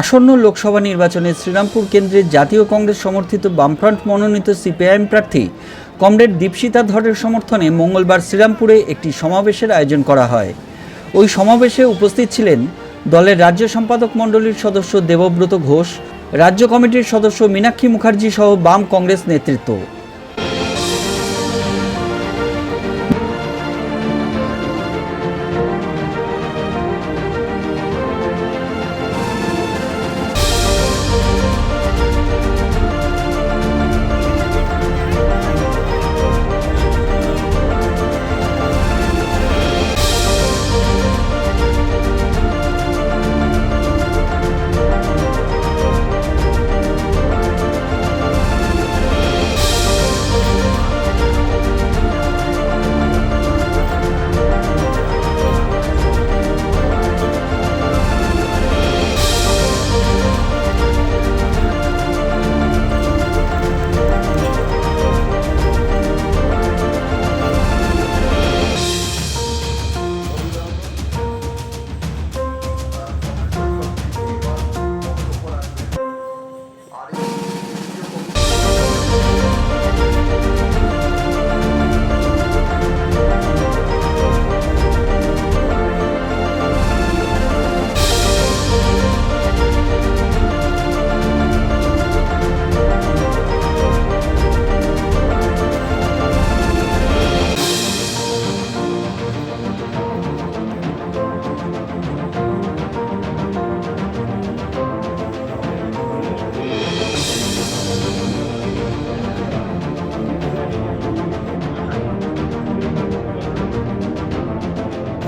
আসন্ন লোকসভা নির্বাচনে শ্রীরামপুর কেন্দ্রের জাতীয় কংগ্রেস সমর্থিত বামফ্রন্ট মনোনীত সিপিআইএম প্রার্থী কমরেড দীপশিতা ধরের সমর্থনে মঙ্গলবার শ্রীরামপুরে একটি সমাবেশের আয়োজন করা হয়। ওই সমাবেশে উপস্থিত ছিলেন দলের রাজ্য সম্পাদক মণ্ডলীর সদস্য দেবব্রত ঘোষ, রাজ্য কমিটির সদস্য মীনাক্ষী মুখার্জি সহ বাম কংগ্রেস নেতৃত্ব।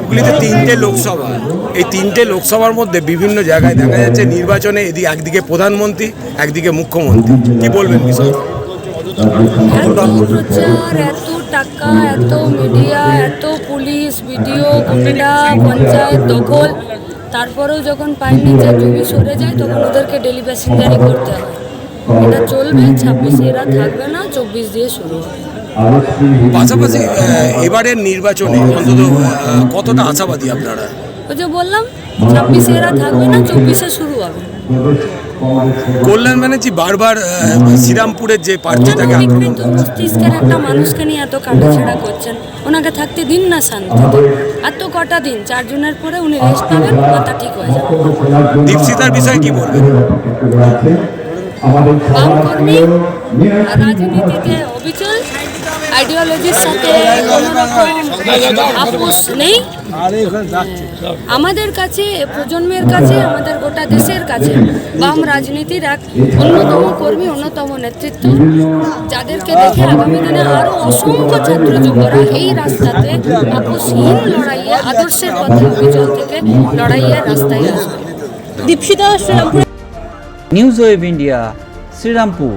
হুগলিতে তিনটে লোকসভা। এই তিনটে লোকসভার মধ্যে বিভিন্ন জায়গায় দেখা যাচ্ছে নির্বাচনে এদিকে একদিকে প্রধানমন্ত্রী, একদিকে মুখ্যমন্ত্রী। কি বলবেন বিষয় এত টাকা, এত মিডিয়া, এত পুলিশ ভিডিও গুন্ডা, পঞ্চায়েত দখল। তারপরেও যখন পাইনি যে জমি সরে যায়, তখন ওদেরকে ডেলি প্যাসেঞ্জারি করতে হয়। এটা চলবে, ছাব্বিশ এরা থাকবে না, চব্বিশ দিয়ে শুরু। হবে পাশাপাশি এবারের নির্বাচনে অন্তত কতটা আশাবাদী আপনারা? ওই যে বললাম ছাব্বিশে এরা থাকবে না চব্বিশে শুরু হবে। কল্যাণ ব্যানার্জি বারবার শ্রীরামপুরের যে আক্রমণ মস্তিষ্কের একটা মানুষকে নিয়ে এত কাটাছেড়া করছেন। ওনাকে থাকতে দিন না শান্তিতে এত কটা দিন চারজনের পরে উনি রেস্ট পাবেন মাথা ঠিক হয়ে যাবে। দীপশিতার বিষয়ে কি বলবেন? বাম রাজনীতিতে অবিচল। আইডিওলজির সাথে আপোষ নেই। আমাদের কাছে প্রজন্মের কাছে আমাদের গোটা দেশের কাছে বাম রাজনীতির এক অন্যতম কর্মী অন্যতম নেতৃত্ব যাদেরকে দেখে আগামী দিনে আরও অসংখ্য ছাত্র যুবরা এই রাস্তাতে আপোষহীন লড়াইয়ে আদর্শের পথে অবিচল থেকে লড়াইয়ের রাস্তায় আসবে। Dipshita Serampore. News web India Serampore.